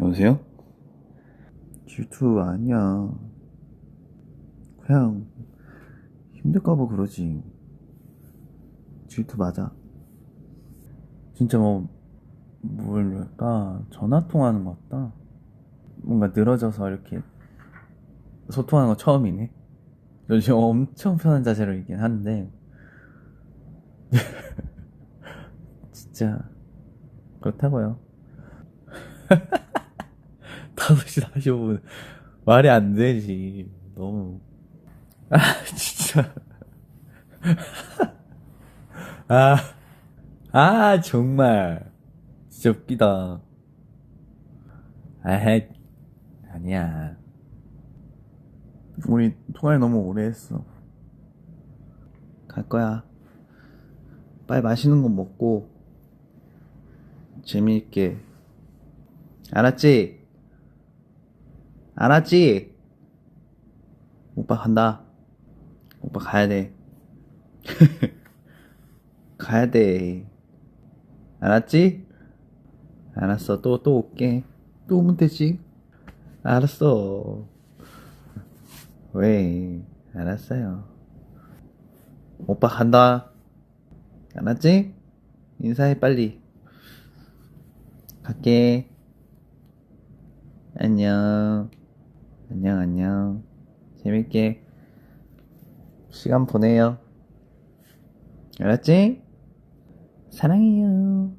여보세요? 질투 아니야. 그냥 힘들까봐 그러지. 질투 맞아. 진짜 뭐, 뭘까, 전화 통화하는 것 같다. 뭔가 늘어져서 이렇게 소통하는 거 처음이네. 요즘 엄청 편한 자세로 있긴 한데, 진짜, 그렇다고요. 5시 45분. 말이 안 되지. 너무. 아, 진짜. 아, 아, 정말. 진짜 웃기다. 아, 아니야. 우리 통화를 너무 오래 했어. 갈 거야. 빨리 맛있는 거 먹고, 재미있게. 알았지? 알았지? 오빠 간다. 오빠 가야 돼. 가야 돼. 알았지? 알았어. 또, 또 올게. 또 오면 되지. 알았어. 왜? 알았어요. 오빠 간다. 알았지? 인사해, 빨리. 갈게. 안녕. 안녕, 안녕. 재밌게 시간 보내요. 알았지? 사랑해요.